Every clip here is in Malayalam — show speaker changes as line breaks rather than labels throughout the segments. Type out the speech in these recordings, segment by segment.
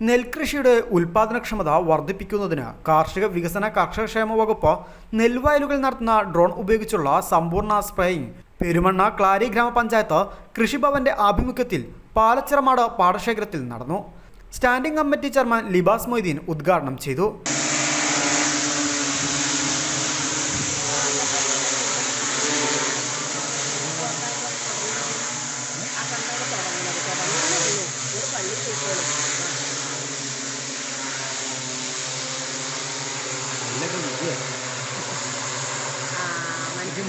നെൽകൃഷിയുടെ ഉൽപാദനക്ഷമത വർദ്ധിപ്പിക്കുന്നതിന് കാർഷിക വികസന കർഷകക്ഷേമ വകുപ്പ് നെൽവയലുകൾ നടത്തുന്ന ഡ്രോൺ ഉപയോഗിച്ചുള്ള സമ്പൂർണ സ്പ്രേയിംഗ് പെരുമണ്ണ ക്ലാരി ഗ്രാമപഞ്ചായത്ത് കൃഷിഭവന്റെ ആഭിമുഖ്യത്തിൽ പാലച്ചിറമാട് പാടശേഖരത്തിൽ നടന്നു. Standing committee chairman Libas Moideen ഉദ്ഘാടനം ചെയ്തു
കുറച്ച് മുകളിലായിക്കോട്ടെ ട്ടോ. കുറച്ച് മേലായിക്കളെ
മനസ്സിലായി ആ നിങ്ങൾ കുറച്ച് കഴിഞ്ഞിട്ട് വിളിച്ച് നോക്കിയാൽ മതി പ്രവീൺ സാറിന്റെ നമ്പർ ഉണ്ടോ കയ്യിൽ പ്രവീൺ സാറിന്റെ നമ്പർ ഉണ്ടോ ആ എന്നാൽ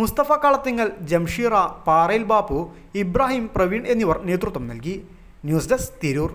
മുസ്തഫ കളത്തിങ്ങൽ ജംഷീറ പാറയിൽ ബാപ്പു ഇബ്രാഹിം പ്രവീൺ എന്നിവർ നേതൃത്വം നൽകി. News desk Tirur.